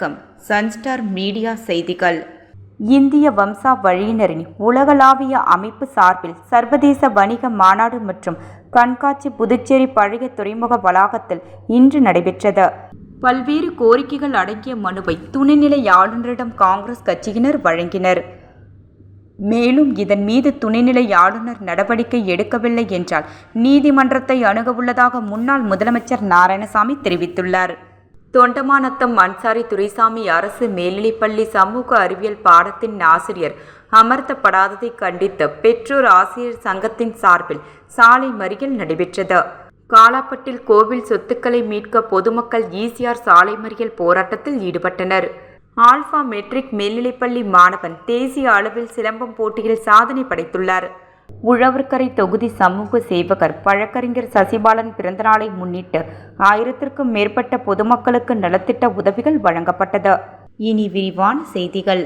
வணக்கம். Sunstar media செய்திகள். இந்திய வம்சாவழியினரின் உலகளாவிய அமைப்பு சார்பில் சர்வதேச வணிக மாநாடு மற்றும் கண்காட்சி புதுச்சேரி பழைய துறைமுக வளாகத்தில் இன்று நடைபெற்றது. பல்வேறு கோரிக்கைகள் அடங்கிய மனுவை துணைநிலை ஆளுநரிடம் காங்கிரஸ் கட்சியினர் வழங்கினர். மேலும் இதன் மீது துணைநிலை ஆளுநர் நடவடிக்கை எடுக்கவில்லை என்றால் நீதிமன்றத்தை அணுகவுள்ளதாக முன்னாள் முதலமைச்சர் நாராயணசாமி தெரிவித்துள்ளார். தொண்டமானத்தம் அன்சாரி துரைசாமி அரசு மேல்நிலைப்பள்ளி சமூக அறிவியல் பாடத்தின் ஆசிரியர் அமர்த்தப்படாததை கண்டித்து பெற்றோர் ஆசிரியர் சங்கத்தின் சார்பில் சாலை மறியல் நடைபெற்றது. காலாப்பட்டில் கோவில் சொத்துக்களை மீட்க பொதுமக்கள் ஈசிஆர் சாலை மறியல் போராட்டத்தில் ஈடுபட்டனர். ஆல்பா மெட்ரிக் மேல்நிலைப்பள்ளி மாணவன் தேசிய அளவில் சிலம்பம் போட்டியில் சாதனை படைத்துள்ளார். உழவர்கரை தொகுதி சமூக சேவகர் வழக்கறிஞர் சசிபாலன் பிறந்தநாளை முன்னிட்டு ஆயிரத்திற்கும் மேற்பட்ட பொதுமக்களுக்கு நலத்திட்ட உதவிகள் வழங்கப்பட்டது. இனி விரிவான செய்திகள்.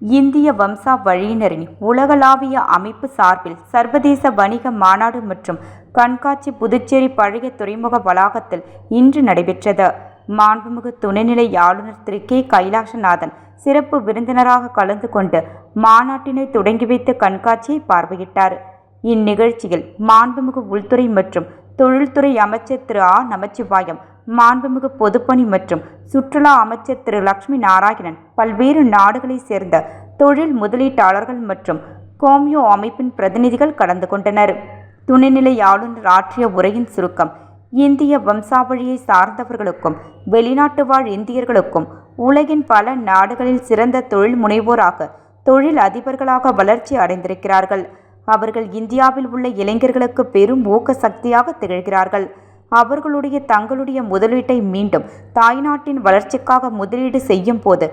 இந்திய வம்சாவழியினரின் உலகளாவிய அமைப்பு சார்பில் சர்வதேச வணிக மாநாடு மற்றும் கண்காட்சி புதுச்சேரி பழைய துறைமுக வளாகத்தில் இன்று நடைபெற்றது. மாண்புமிகு துணைநிலை ஆளுநர் திரு கே. கைலாசநாதன் சிறப்பு விருந்தினராக கலந்து கொண்டு மாநாட்டினை தொடங்கி வைத்த கண்காட்சியை பார்வையிட்டார். இந்நிகழ்ச்சியில் மாண்புமிகு உள்துறை மற்றும் தொழில்துறை அமைச்சர் திரு. ஆ. நமச்சிவாயம் மாண்புமிகு பொதுப்பணி மற்றும் சுற்றுலா அமைச்சர் திரு. லக்ஷ்மி நாராயணன் பல்வேறு நாடுகளைச் சேர்ந்த தொழில் முதலீட்டாளர்கள் மற்றும் கோமியோ அமைப்பின் பிரதிநிதிகள் கலந்து கொண்டனர். துணைநிலை ஆளுநர் ஆற்றிய உரையின் சுருக்கம் இந்திய வம்சாவழியை சார்ந்தவர்களுக்கும் வெளிநாட்டு வாழ் இந்தியர்களுக்கும் உலகின் பல நாடுகளில் சிறந்த தொழில் முனைவோராக தொழில் அதிபர்களாக வளர்ச்சி அடைந்திருக்கிறார்கள். அவர்கள் இந்தியாவில் உள்ள இளைஞர்களுக்கு பெரும் ஊக்க சக்தியாக திகழ்கிறார்கள். அவர்களுடைய தங்களுடைய முதலீட்டை மீண்டும் தாய்நாட்டின் வளர்ச்சிக்காக முதலீடு செய்யும் போது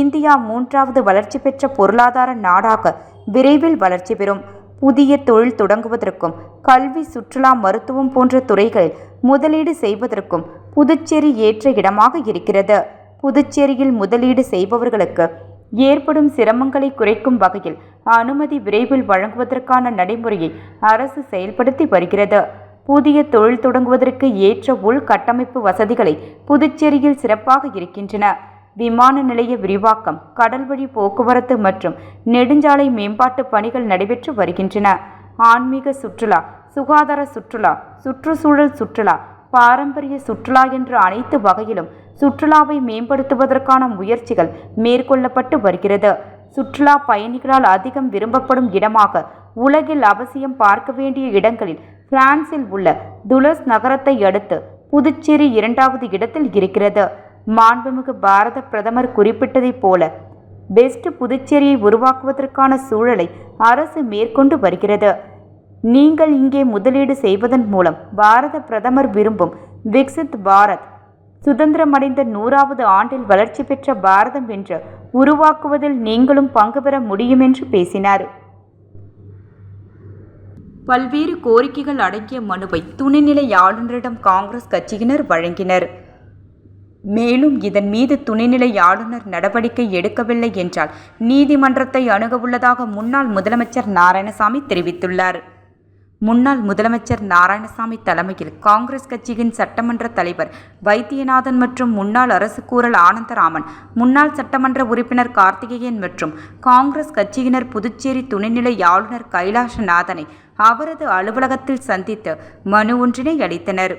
இந்தியா மூன்றாவது வளர்ச்சி பெற்ற பொருளாதார நாடாக விரைவில் வளர்ச்சி பெறும். புதிய தொழில் தொடங்குவதற்கும் கல்வி சுற்றுலா மருத்துவம் போன்ற துறைகளில் முதலீடு செய்வதற்கும் புதுச்சேரி ஏற்ற இடமாக இருக்கிறது. புதுச்சேரியில் முதலீடு செய்பவர்களுக்கு ஏற்படும் சிரமங்களை குறைக்கும் வகையில் அனுமதி விரைவில் வழங்குவதற்கான நடைமுறையை அரசு செயல்படுத்தி வருகிறது. புதிய தொழில் தொடங்குவதற்கு ஏற்ற உள்கட்டமைப்பு வசதிகளை புதுச்சேரியில் சிறப்பாக இருக்கின்றன. விமான நிலைய விரிவாக்கம் கடல்வழி போக்குவரத்து மற்றும் நெடுஞ்சாலை மேம்பாட்டு பணிகள் நடைபெற்று வருகின்றன. ஆன்மீக சுற்றுலா சுகாதார சுற்றுலா சுற்றுச்சூழல் சுற்றுலா பாரம்பரிய சுற்றுலா என்ற அனைத்து வகையிலும் சுற்றுலாவை மேம்படுத்துவதற்கான முயற்சிகள் மேற்கொள்ளப்பட்டு வருகிறது. சுற்றுலா பயணிகளால் அதிகம் விரும்பப்படும் இடமாக உலகில் அவசியம் பார்க்க வேண்டிய இடங்களில் பிரான்சில் உள்ள துலஸ் நகரத்தை அடுத்து புதுச்சேரி இரண்டாவது இடத்தில் இருக்கிறது. மாண்புமிகு பாரத பிரதமர் குறிப்பிட்டதைப் போல பெஸ்ட் புதுச்சேரியை உருவாக்குவதற்கான சூழலை அரசு மேற்கொண்டு வருகிறது. நீங்கள் இங்கே முதலீடு செய்வதன் மூலம் பாரத பிரதமர் விரும்பும் விக்சித் பாரத் சுதந்திரமடைந்த நூறாவது ஆண்டில் வளர்ச்சி பெற்ற பாரதம் என்று உருவாக்குவதில் நீங்களும் பங்கு பெற முடியும் என்று பேசினார். பல்வேறு கோரிக்கைகள் அடங்கிய மனுவை துணைநிலை ஆளுநரிடம் காங்கிரஸ் கட்சியினர் வழங்கினர். மேலும் இதன் மீது துணைநிலை ஆளுநர் நடவடிக்கை எடுக்கவில்லை என்றால் நீதிமன்றத்தை அணுகவுள்ளதாக முன்னாள் முதலமைச்சர் நாராயணசாமி தெரிவித்துள்ளார். முன்னாள் முதலமைச்சர் நாராயணசாமி தலைமையில் காங்கிரஸ் கட்சியின் சட்டமன்ற தலைவர் வைத்தியநாதன் மற்றும் முன்னாள் அரசு கூறல் ஆனந்தராமன் முன்னாள் சட்டமன்ற உறுப்பினர் கார்த்திகேயன் மற்றும் காங்கிரஸ் கட்சியினர் புதுச்சேரி துணைநிலை ஆளுநர் கைலாசநாதனை அவரது அலுவலகத்தில் சந்தித்து மனு ஒன்றினை அளித்தனர்.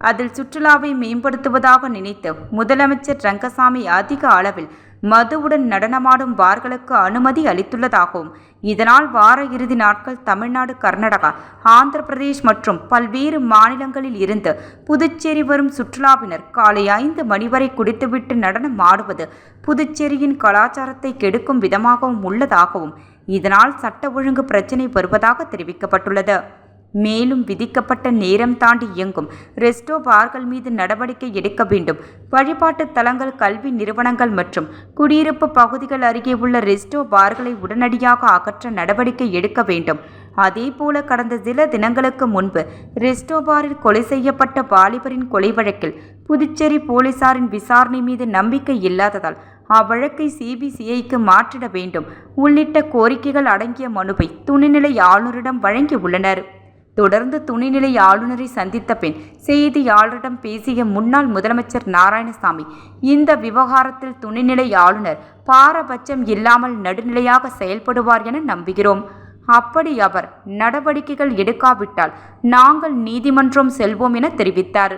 அதில் சுற்றுலாவை மேம்படுத்துவதாக நினைத்து முதலமைச்சர் ரங்கசாமி அதிக அளவில் மதுவுடன் நடனமாடும் பார்களுக்கு அனுமதி அளித்துள்ளதாகவும் இதனால் வார இறுதி நாட்கள் தமிழ்நாடு கர்நாடகா ஆந்திர பிரதேஷ் மற்றும் பல்வேறு மாநிலங்களில் இருந்து புதுச்சேரி வரும் சுற்றுலாவினர் காலை ஐந்து மணி வரை குடித்துவிட்டு நடனம் ஆடுவது புதுச்சேரியின் கலாச்சாரத்தை கெடுக்கும் விதமாகவும் உள்ளதாகவும் இதனால் சட்ட ஒழுங்கு பிரச்சினை வருவதாக தெரிவிக்கப்பட்டுள்ளது. மேலும் விதிக்கப்பட்ட நேரம் தாண்டி இயங்கும். ரெஸ்டோ பார்கள் மீது நடவடிக்கை எடுக்க வேண்டும். வழிபாட்டு தலங்கள் கல்வி நிறுவனங்கள் மற்றும் குடியிருப்பு பகுதிகள் அருகே உள்ள ரெஸ்டோ பார்களை உடனடியாக அகற்ற நடவடிக்கை எடுக்க வேண்டும். அதேபோல கடந்த சில தினங்களுக்கு முன்பு ரெஸ்டோ பாரில் கொலை செய்யப்பட்ட வாலிபரின் கொலை வழக்கில் புதுச்சேரி போலீசாரின் விசாரணை மீது நம்பிக்கை இல்லாததால் அவ்வழக்கை சிபிசிஐக்கு மாற்றிட வேண்டும் உள்ளிட்ட கோரிக்கைகள் அடங்கிய மனுவை துணைநிலை ஆளுநரிடம் வழங்கியுள்ளனர். தொடர்ந்து துணைநிலை ஆளுநரை சந்தித்த பின் செய்தியாளரிடம் பேசிய முன்னாள் முதலமைச்சர் நாராயணசாமி இந்த விவகாரத்தில் துணைநிலை ஆளுநர் பாரபட்சம் இல்லாமல் நடுநிலையாக செயல்படுவார் என நம்புகிறோம். அப்படி அவர் நடவடிக்கைகள் எடுக்காவிட்டால் நாங்கள் நீதிமன்றம் செல்வோம் என தெரிவித்தார்.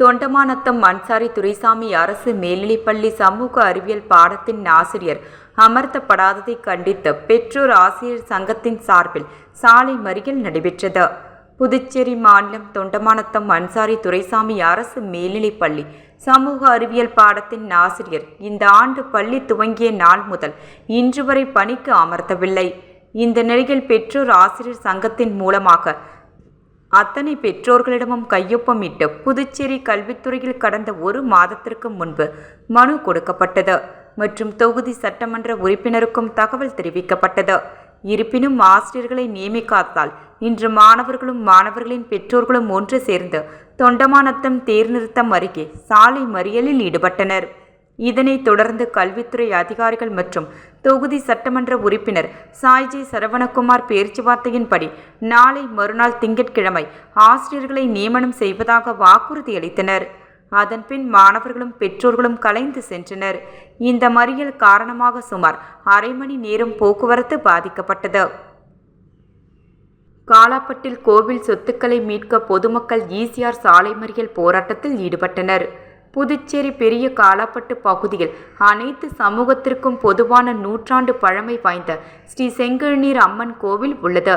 தொண்டமானத்தம் அன்சாரி துரைசாமி அரசு மேல்நிலைப்பள்ளி சமூக அறிவியல் பாடத்தின் ஆசிரியர் அமர்த்தப்படாததை கண்டித்து பெற்றோர் ஆசிரியர் சங்கத்தின் சார்பில் சாலை மறியல் நடைபெற்றது. புதுச்சேரி மாநிலம் தொண்டமானத்தம் அன்சாரி துரைசாமி அரசு மேல்நிலைப்பள்ளி சமூக அறிவியல் பாடத்தின் ஆசிரியர் இந்த ஆண்டு பள்ளி துவங்கிய நாள் முதல் இன்று வரை பணிக்கு அமர்த்தவில்லை. இந்த நிலையில் பெற்றோர் ஆசிரியர் சங்கத்தின் மூலமாக அத்தனை பெற்றோர்களிடமும் கையொப்பமிட்டு புதுச்சேரி கல்வித்துறையில் கடந்த ஒரு மாதத்திற்கு முன்பு மனு கொடுக்கப்பட்டது மற்றும் தொகுதி சட்டமன்ற உறுப்பினருக்கும் தகவல் தெரிவிக்கப்பட்டது. இருப்பினும் ஆசிரியர்களை நியமிக்காததால் இன்று மாணவர்களும் மாணவர்களின் பெற்றோர்களும் ஒன்று சேர்ந்து தொண்டமானத்தம் தேர்நிறுத்தம் அருகே சாலை மறியலில் ஈடுபட்டனர். இதனைத் தொடர்ந்து கல்வித்துறை அதிகாரிகள் மற்றும் தொகுதி சட்டமன்ற உறுப்பினர் சாய்ஜி சரவணகுமார் பேச்சுவார்த்தையின்படி நாளை மறுநாள் திங்கட்கிழமை ஆசிரியர்களை நியமனம் செய்வதாக வாக்குறுதி அளித்தனர். அதன்பின் மாணவர்களும் பெற்றோர்களும் கலைந்து சென்றனர். இந்த மறியல் காரணமாக சுமார் அரை மணி நேரம் போக்குவரத்து பாதிக்கப்பட்டது. காலாப்பட்டில் கோவில் சொத்துக்களை மீட்க பொதுமக்கள் ஈசிஆர் சாலை மறியல் போராட்டத்தில் ஈடுபட்டனர். புதுச்சேரி பெரிய காலாப்பட்டு பகுதியில் அனைத்து சமூகத்திற்கும் பொதுவான நூற்றாண்டு பழமை வாய்ந்த ஸ்ரீ செங்கழுநீர் அம்மன் கோவில் உள்ளது.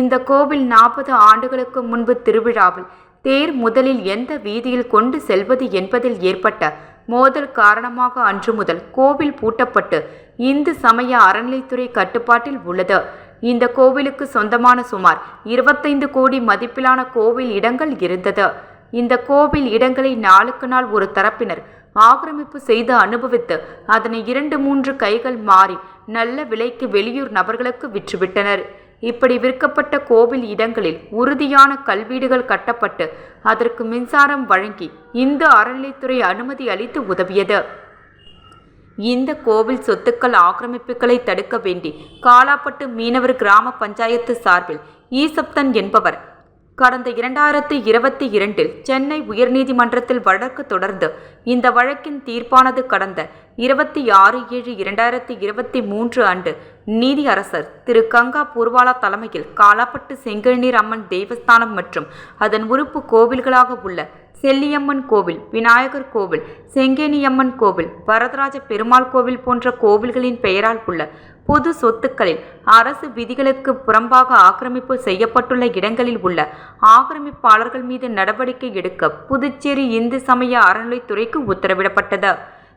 இந்த கோவில் நாற்பது ஆண்டுகளுக்கு முன்பு திருவிழாவில் தேர் முதலில் எந்த வீதியில் கொண்டு செல்வது என்பதில் ஏற்பட்ட மோதல் காரணமாக அன்று முதல் கோவில் பூட்டப்பட்டு இந்து சமய அறநிலைத்துறை கட்டுப்பாட்டில் உள்ளது. இந்த கோவிலுக்கு சொந்தமான சுமார் இருபத்தைந்து கோடி மதிப்பிலான கோவில் இடங்கள் இருந்தது. இந்த கோவில் இடங்களை நாளுக்கு நாள் ஒரு தரப்பினர் ஆக்கிரமிப்பு செய்து அனுபவித்து அதனை இரண்டு மூன்று கைகள் மாறி நல்ல விலைக்கு வெளியூர் நபர்களுக்கு விற்றுவிட்டனர். இப்படி விற்கப்பட்ட கோவில் இடங்களில் உறுதியான கல்வீடுகள் கட்டப்பட்டு அதற்கு மின்சாரம் வழங்கி இந்து அறநிலைத்துறை அனுமதி அளித்து உதவியது. இந்த கோவில் சொத்துக்கள் ஆக்கிரமிப்புகளை தடுக்க வேண்டி காலாப்பட்டு மீனவர் கிராம பஞ்சாயத்து சார்பில் ஈசப்தன் என்பவர் கடந்த இரண்டாயிரத்தி இருபத்தி இரண்டில் சென்னை உயர்நீதிமன்றத்தில் வழக்கு தொடர்ந்து இந்த வழக்கின் தீர்ப்பானது கடந்த இருபத்தி ஆறு ஏழு இரண்டாயிரத்தி இருபத்தி மூன்று அன்று நீதியரசர் திரு கங்கா பூர்வாலா தலைமையில் காலாப்பட்டு செங்கல்நீர் அம்மன் தேவஸ்தானம் மற்றும் அதன் உறுப்பு கோவில்களாக உள்ள செல்லியம்மன் கோவில் விநாயகர் கோவில் செங்கேனியம்மன் கோவில் வரதராஜ பெருமாள் கோவில் போன்ற கோவில்களின் பெயரால் உள்ள பொது சொத்துக்களில் அரசு விதிகளுக்கு புறம்பாக ஆக்கிரமிப்பு செய்யப்பட்டுள்ள இடங்களில் உள்ள ஆக்கிரமிப்பாளர்கள் மீது நடவடிக்கை எடுக்க புதுச்சேரி இந்து சமய அறநிலைத்துறைக்கு உத்தரவிடப்பட்டது.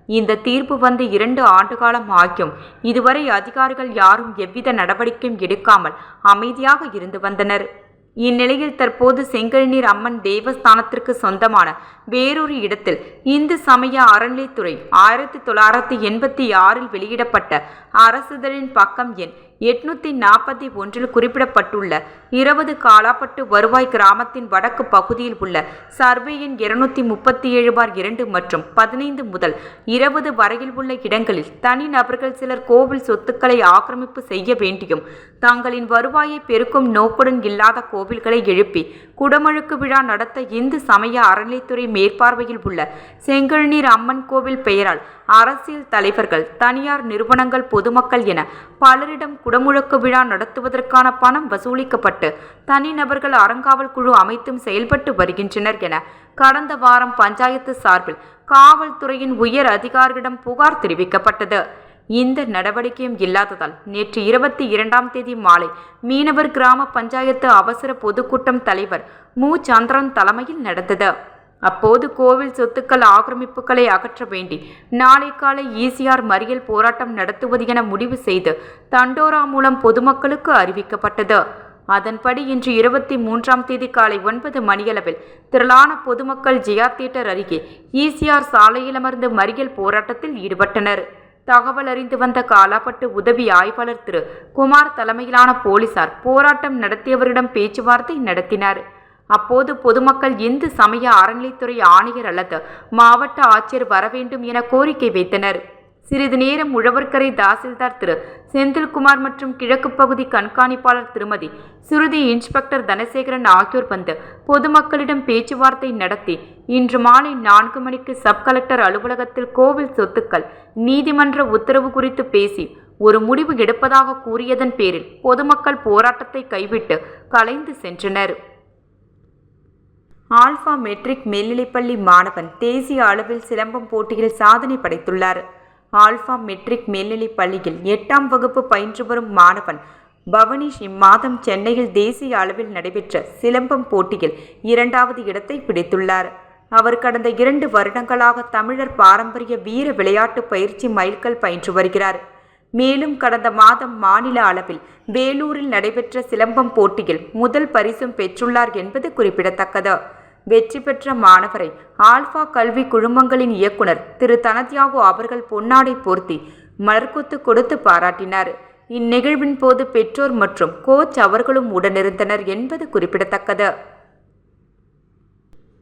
இந்த தீர்ப்பு வந்து இரண்டு ஆண்டுகாலம் ஆகியும் இதுவரை அதிகாரிகள் யாரும் எவ்வித நடவடிக்கையும் எடுக்காமல் அமைதியாக இருந்து வந்தனர். இந்நிலையில் தற்போது செங்கல்நீர் அம்மன் தேவஸ்தானத்திற்கு சொந்தமான வேறொரு இடத்தில் இந்து சமய அறநிலைத்துறை ஆயிரத்தி தொள்ளாயிரத்தி எண்பத்தி ஆறில் வெளியிடப்பட்ட அரசுதழின் பக்கம் எண் எட்நூத்தி நாற்பத்தி ஒன்றில் குறிப்பிடப்பட்டுள்ள இருபது காலாப்பட்டு வருவாய் கிராமத்தின் வடக்கு பகுதியில் உள்ள சர்வேயின் இருநூத்தி முப்பத்தி ஏழு பார் இரண்டு மற்றும் பதினைந்து முதல் இருபது வரையில் உள்ள இடங்களில் தனிநபர்கள் சிலர் கோவில் சொத்துக்களை ஆக்கிரமிப்பு செய்ய வேண்டியும் தங்களின் வருவாயை பெருக்கும் நோக்குடன் இல்லாத கோவில்களை எழுப்பி குடமுழுக்கு விழா நடத்த இந்து சமய அறநிலைத்துறை மேற்பார்வையில் உள்ள செங்கல்நீர் அம்மன் கோவில் பெயரால் அரசியல் தலைவர்கள் தனியார் நிறுவனங்கள் பொதுமக்கள் என பலரிடம் குடமுழக்கு விழா நடத்துவதற்கான பணம் வசூலிக்கப்பட்டு தனிநபர்கள் அறங்காவல் குழு அமைத்தும் செயல்பட்டு வருகின்றனர் என கடந்த வாரம் பஞ்சாயத்து சார்பில் காவல்துறையின் உயர் அதிகாரிகளிடம் புகார் தெரிவிக்கப்பட்டது. இந்த நடவடிக்கையும் இல்லாததால் நேற்று இருபத்தி இரண்டாம் தேதி மாலை மீனவர் கிராம பஞ்சாயத்து அவசர பொதுக்கூட்டம் தலைவர் மு. சந்திரன் தலைமையில் நடந்தது. அப்போது கோவில் சொத்துக்கள் ஆக்கிரமிப்புகளை அகற்ற வேண்டி நாளை காலை ஈசிஆர் மறியல் போராட்டம் நடத்துவது என முடிவு செய்து தண்டோரா மூலம் பொதுமக்களுக்கு அறிவிக்கப்பட்டது. அதன்படி இன்று இருபத்தி மூன்றாம் தேதி காலை ஒன்பது மணியளவில் திரளான பொதுமக்கள் ஜியா தியேட்டர் அருகே ஈசிஆர் சாலையில் அமர்ந்து மறியல் போராட்டத்தில் ஈடுபட்டனர். தகவல் அறிந்து வந்த காலாப்பட்டு உதவி ஆய்வாளர் திரு குமார் தலைமையிலான போலீசார் போராட்டம் நடத்தியவரிடம் பேச்சுவார்த்தை நடத்தினர். அப்போது பொதுமக்கள் இந்து சமய அறநிலைத்துறை ஆணையர் அல்லது மாவட்ட ஆட்சியர் வர வேண்டும் என கோரிக்கை வைத்தனர். சிறிது நேரம் உழவர்கரை தாசில்தார் திரு. செந்தில்குமார் மற்றும் கிழக்கு பகுதி கண்காணிப்பாளர் திருமதி சுருதி இன்ஸ்பெக்டர் தனசேகரன் ஆகியோர் வந்து பொதுமக்களிடம் பேச்சுவார்த்தை நடத்தி இன்று மாலை நான்கு மணிக்கு சப் கலெக்டர் அலுவலகத்தில் கோவில் சொத்துக்கள் நீதிமன்ற உத்தரவு குறித்து பேசி ஒரு முடிவு எடுப்பதாக கூறியதன் பேரில் பொதுமக்கள் போராட்டத்தை கைவிட்டு கலைந்து சென்றனர். ஆல்பா மெட்ரிக் மேல்நிலைப்பள்ளி மாணவன் தேசிய அளவில் சிலம்பம் போட்டியில் சாதனை படைத்துள்ளார். ஆல்பா மெட்ரிக் மேல்நிலைப் பள்ளியில் எட்டாம் வகுப்பு பயின்று வரும் மாணவன் பவனிஷ் இம்மாதம் சென்னையில் தேசிய அளவில் நடைபெற்ற சிலம்பம் போட்டியில் இரண்டாவது இடத்தை பிடித்துள்ளார். அவர் கடந்த இரண்டு வருடங்களாக தமிழர் பாரம்பரிய வீர விளையாட்டு பயிற்சி மைல்கல் பயின்று வருகிறார். மேலும் கடந்த மாதம் மாநில அளவில் வேலூரில் நடைபெற்ற சிலம்பம் போட்டியில் முதல் பரிசும் பெற்றுள்ளார் என்பது குறிப்பிடத்தக்கது. வெற்றி பெற்ற மாணவரை ஆல்பா கல்வி குழுமங்களின் இயக்குனர் திரு தனத்யாகு அவர்கள் பொன்னாடை போர்த்தி மலர்கொத்து கொடுத்து பாராட்டினார். இந்நிகழ்வின் போது பெற்றோர் மற்றும் கோச் அவர்களும் உடனிருந்தனர் என்பது குறிப்பிடத்தக்கது.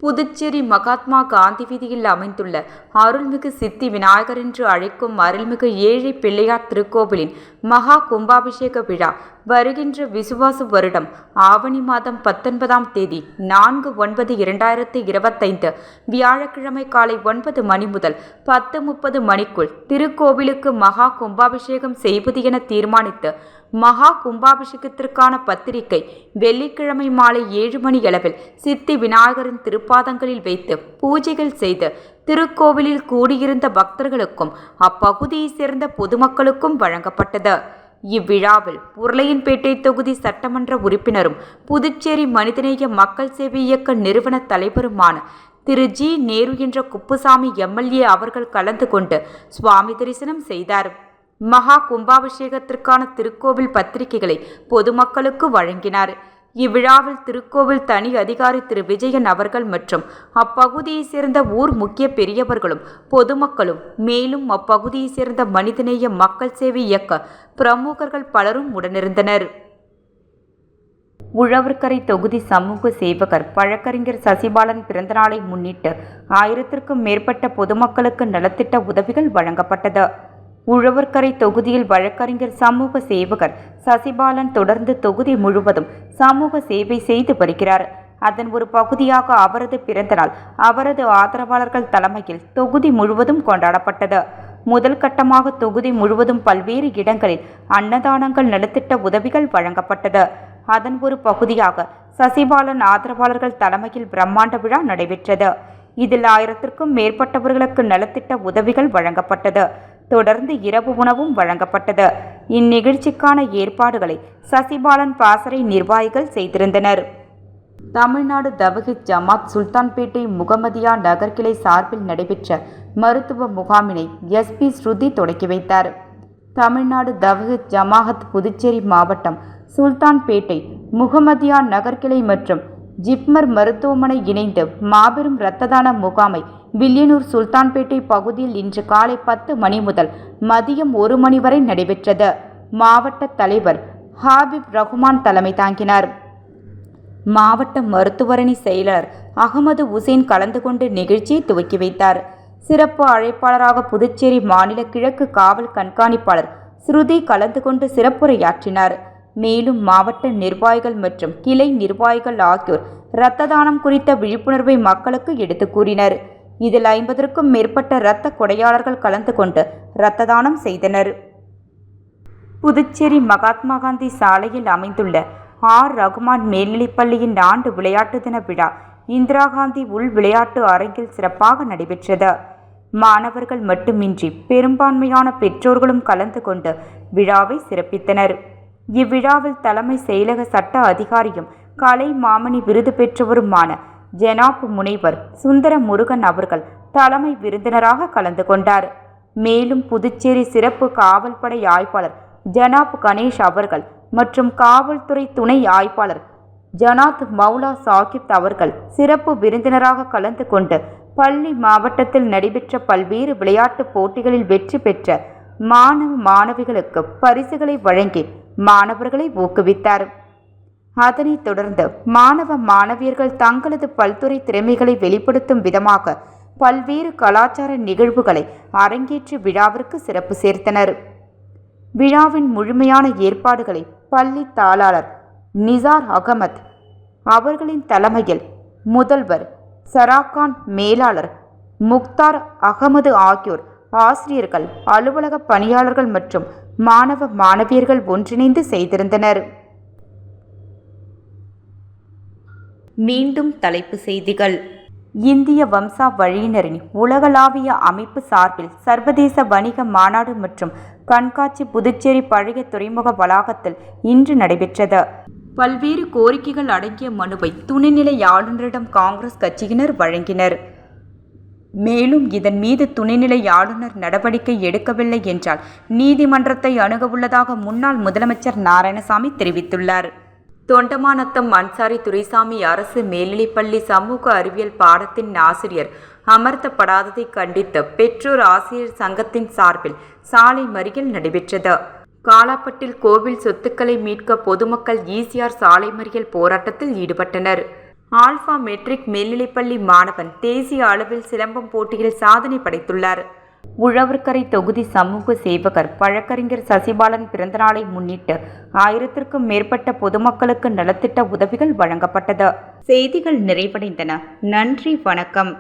புதுச்சேரி மகாத்மா காந்தி வீதியில் அமைந்துள்ள அருள்மிகு சித்தி விநாயகர் என்று அழைக்கும் அருள்மிகு ஏழை பிள்ளையார் திருக்கோவிலின் மகா கும்பாபிஷேக விழா வருகின்ற விசுவாச வருடம் ஆவணி மாதம் பத்தொன்பதாம் தேதி நான்கு ஒன்பது இரண்டாயிரத்தி இருபத்தைந்து. வியாழக்கிழமை காலை ஒன்பது மணி முதல் பத்து முப்பது மணிக்குள் திருக்கோவிலுக்கு மகா கும்பாபிஷேகம் செய்வது என தீர்மானித்து மகா கும்பாபிஷேகத்திற்கான பத்திரிகை வெள்ளிக்கிழமை மாலை ஏழு மணி அளவில் சித்தி விநாயகரின் திருப்பாதங்களில் வைத்து பூஜைகள் செய்து திருக்கோவிலில் கூடியிருந்த பக்தர்களுக்கும் அப்பகுதியைச் சேர்ந்த பொதுமக்களுக்கும் வழங்கப்பட்டது. இவ்விழாவில் உருளையன்பேட்டை தொகுதி சட்டமன்ற உறுப்பினரும் புதுச்சேரி மனிதநேய மக்கள் சேவை இயக்க நிறுவன தலைவருமான திரு. ஜி. நேரு என்ற குப்புசாமி எம்எல்ஏ அவர்கள் கலந்து கொண்டு சுவாமி தரிசனம் செய்தார். மகா கும்பாபிஷேகத்திற்கான திருக்கோவில் பத்திரிகைகளை பொதுமக்களுக்கு வழங்கினார். இவ்விழாவில் திருக்கோவில் தனி அதிகாரி திரு. விஜயன் அவர்கள் மற்றும் அப்பகுதியைச் சேர்ந்த ஊர் முக்கிய பெரியவர்களும் பொதுமக்களும் மேலும் அப்பகுதியைச் சேர்ந்த மனிதநேய மக்கள் சேவை இயக்க பிரமுகர்கள் பலரும் உடனிருந்தனர். உழவர்கரை தொகுதி சமூக சேவகர் வழக்கறிஞர் சசிபாலன் பிறந்தநாளை முன்னிட்டு ஆயிரத்திற்கும் மேற்பட்ட பொதுமக்களுக்கு நலத்திட்ட உதவிகள் வழங்கப்பட்டது. உழவர்கரை தொகுதியில் வழக்கறிஞர் சமூக சேவகர் சசிபாலன் தொடர்ந்து தொகுதி முழுவதும் சமூக சேவை செய்து வருகிறார். அதன் ஒரு பகுதியாக அவரது பிறந்தநாள் அவரது ஆதரவாளர்கள் தலைமையில் தொகுதி முழுவதும் கொண்டாடப்பட்டது. முதல் கட்டமாக தொகுதி முழுவதும் பல்வேறு இடங்களில் அன்னதானங்கள் நலத்திட்ட உதவிகள் வழங்கப்பட்டது. அதன் ஒரு பகுதியாக சசிபாலன் ஆதரவாளர்கள் தலைமையில் பிரம்மாண்ட விழா நடைபெற்றது. இதில் ஆயிரத்திற்கும் மேற்பட்டவர்களுக்கு நலத்திட்ட உதவிகள் வழங்கப்பட்டது. தொடர்ந்து இரவு உணவும் வழங்கப்பட்டது. இந்நிகழ்ச்சிக்கான ஏற்பாடுகளை சசிபாலன் பாசறை நிர்வாகிகள் செய்திருந்தனர். தமிழ்நாடு தவஹித் ஜமாத் சுல்தான்பேட்டை முகமதியா நகர்கிளை சார்பில் நடைபெற்ற மருத்துவ முகாமினை எஸ்பி ஸ்ருதி தொடக்கி வைத்தார். தமிழ்நாடு தவஹித் ஜமாஹத் புதுச்சேரி மாவட்டம் சுல்தான்பேட்டை முகமதியா நகர்கிளை மற்றும் ஜிப்மர் மருத்துவமனை இணைந்து மாபெரும் இரத்த தான முகாமை வில்லியனூர் சுல்தான்பேட்டை பகுதியில் இன்று காலை பத்து மணி முதல் மதியம் ஒரு மணி வரை நடைபெற்றது. மாவட்ட தலைவர் ஹாபிப் ரகுமான் தலைமை தாங்கினார். மாவட்ட மருத்துவரணி செயலர் அகமது உசேன் கலந்து கொண்டு நிகழ்ச்சியை துவக்கி வைத்தார். சிறப்பு அழைப்பாளராக புதுச்சேரி மாநில கிழக்கு காவல் கண்காணிப்பாளர் ஸ்ருதி கலந்து கொண்டு சிறப்புரையாற்றினார். மேலும் மாவட்ட நிர்வாகிகள் மற்றும் கிளை நிர்வாகிகள் ஆகியோர் இரத்த தானம் குறித்த விழிப்புணர்வை மக்களுக்கு எடுத்துக் கூறினர். இதில் ஐம்பதற்கும் மேற்பட்ட இரத்த கொடையாளர்கள் கலந்து கொண்டு இரத்த தானம் செய்தனர். புதுச்சேரி மகாத்மா காந்தி சாலையில் அமைந்துள்ள ஆர். ரகுமான் மேல்நிலைப்பள்ளியின் ஆண்டு விளையாட்டு தின விழா இந்திரா காந்தி உள் விளையாட்டு அரங்கில் சிறப்பாக நடைபெற்றது. மாணவர்கள் மட்டுமின்றி பெரும்பான்மையான பெற்றோர்களும் கலந்து கொண்டு விழாவை சிறப்பித்தனர். இவ்விழாவில் தலைமை செயலக சட்ட அதிகாரியும் கலை மாமணி விருது பெற்றவருமான ஜெனாப் முனைவர் சுந்தர முருகன் அவர்கள் தலைமை விருந்தினராக கலந்து கொண்டார். மேலும் புதுச்சேரி சிறப்பு காவல்படை ஆய்வாளர் ஜனாப் கணேஷ் அவர்கள் மற்றும் காவல்துறை துணை ஆய்வாளர் ஜனாத் மௌலா சாகிப் அவர்கள் சிறப்பு விருந்தினராக கலந்து கொண்டு பள்ளி மாவட்டத்தில் நடைபெற்ற பல்வேறு விளையாட்டுப் போட்டிகளில் வெற்றி பெற்ற மாணவ மாணவிகளுக்கு பரிசுகளை வழங்கி மாணவர்களை ஊக்குவித்தார். அதனைத் தொடர்ந்து மாணவ மாணவியர்கள் தங்களது பல்துறை திறமைகளை வெளிப்படுத்தும் விதமாக பல்வேறு கலாச்சார நிகழ்வுகளை அரங்கேற்று விழாவிற்கு சிறப்பு சேர்த்தனர். விழாவின் முழுமையான ஏற்பாடுகளை பள்ளி தாளாளர் நிசார் அகமத் அவர்களின் தலைமையில் முதல்வர் சராக்கான் மேலாளர் முக்தார் அகமது ஆகியோர் ஆசிரியர்கள் அலுவலக பணியாளர்கள் மற்றும் மாணவ மாணவியர்கள் ஒன்றிணைந்து செய்திருந்தனர். மீண்டும் தலைப்பு செய்திகள். இந்திய வம்சா வழியினரின் உலகளாவிய அமைப்பு சார்பில் சர்வதேச வணிக மாநாடு மற்றும் கண்காட்சி புதுச்சேரி பழைய துறைமுக வளாகத்தில் இன்று நடைபெற்றது. பல்வேறு கோரிக்கைகள் அடங்கிய மனுவை துணைநிலை ஆளுநரிடம் காங்கிரஸ் கட்சியினர் வழங்கினர். மேலும் இதன் மீது துணைநிலை ஆளுநர் நடவடிக்கை எடுக்கவில்லை என்றால் நீதிமன்றத்தை அணுகவுள்ளதாக முன்னாள் முதலமைச்சர் நாராயணசாமி தெரிவித்துள்ளார். தொண்டமானத்தம் அன்சாரி துரைசாமி அரசு மேல்நிலைப்பள்ளி சமூக அறிவியல் பாடத்தின் ஆசிரியர் அமர்த்தப்படாததை கண்டித்து பெற்றோர் ஆசிரியர் சங்கத்தின் சார்பில் சாலை மறியல் நடைபெற்றது. காலாப்பட்டில் கோவில் சொத்துக்களை மீட்க பொதுமக்கள் ஈசிஆர் சாலை மறியல் போராட்டத்தில் ஈடுபட்டனர். ஆல்பா மெட்ரிக் மேல்நிலைப்பள்ளி மாணவன் தேசிய அளவில் சிலம்பம் போட்டியில் சாதனை படைத்துள்ளார். உழவர்கரை தொகுதி சமூக சேவகர் வழக்கறிஞர் சசிபாலன் பிறந்தநாளை முன்னிட்டு ஆயிரத்திற்கும் மேற்பட்ட பொதுமக்களுக்கு நலத்திட்ட உதவிகள் வழங்கப்பட்டது. செய்திகள் நிறைவடைந்தன. நன்றி வணக்கம்.